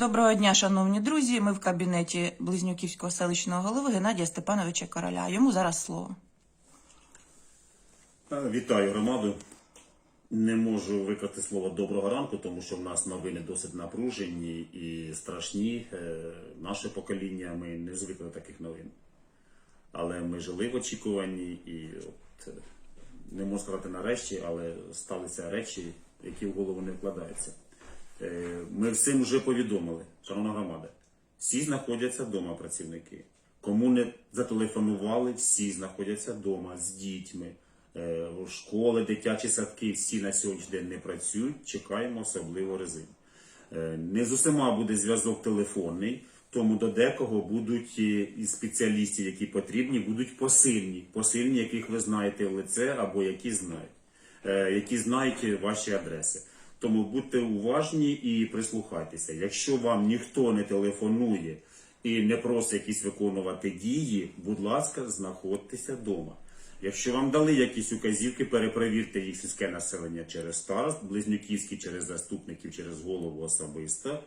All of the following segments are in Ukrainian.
Доброго дня, шановні друзі. Ми в кабінеті Близнюківського селищного голови Геннадія Степановича Короля. Йому зараз слово. Е, Вітаю громаду. Не можу викликати слово доброго ранку, тому що в нас новини досить напружені і страшні. Е, Наше покоління ми не звикли таких новин. Але ми жили в очікуванні і от, е, не можу сказати нарешті, але сталися речі, які в голову не вкладаються. Е, Ми всім вже повідомили, шановна громада, всі знаходяться вдома працівники. Кому не зателефонували, всі знаходяться вдома з дітьми. Е, Школи, дитячі садки, всі на сьогоднішній день не працюють. Чекаємо особливо резину. Е, Не з усіма буде зв'язок телефонний, тому до декого будуть і спеціалістів, які потрібні, будуть посильні, посильні, яких ви знаєте в лице або які знають, які знають ваші адреси. Тому будьте уважні і прислухайтеся. Якщо вам ніхто не телефонує і не просить якісь виконувати дії, будь ласка, знаходьтеся вдома. Якщо вам дали якісь указівки, перепровірте їх сільське населення через старост, близнюківські через заступників, через голову особисто.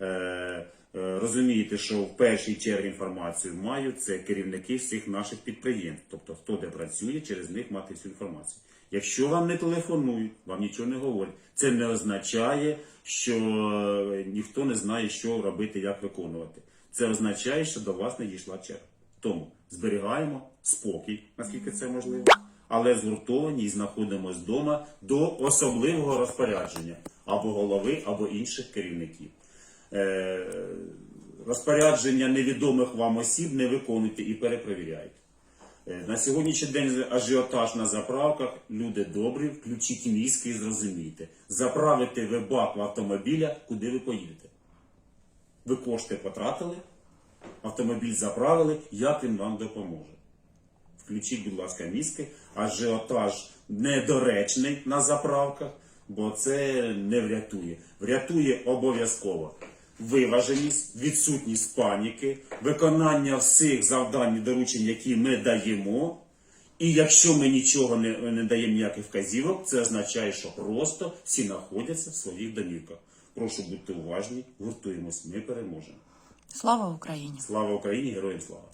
Е, е, розумієте, що в першій черзі інформацію мають це керівники всіх наших підприємств, тобто хто де працює, через них мати всю інформацію. Якщо вам не телефонують, вам нічого не говорять, це не означає, що е, ніхто не знає, що робити, як виконувати. Це означає, що до вас не дійшла черга. Тому зберігаємо спокій, наскільки це можливо, але згуртовані і знаходимося вдома до особливого розпорядження або голови, або інших керівників. Е, розпорядження невідомих вам осіб не виконуйте і перепровіряйте. Е, На сьогоднішній день ажіотаж на заправках. Люди добрі, включіть мізки і зрозумійте. Заправите ви бак в автомобіля, куди ви поїдете. Ви кошти потратили, автомобіль заправили, як він вам допоможе. Включіть, будь ласка, мізки, ажіотаж недоречний на заправках, бо це не врятує. Врятує обов'язково виваженість, відсутність паніки, виконання всіх завдань і доручень, які ми даємо. І якщо ми нічого не, не даємо ніяких вказівок, це означає, що просто всі знаходяться в своїх домівках. Прошу бути уважні, гуртуємось, ми переможемо. Слава Україні! Слава Україні, героям слава!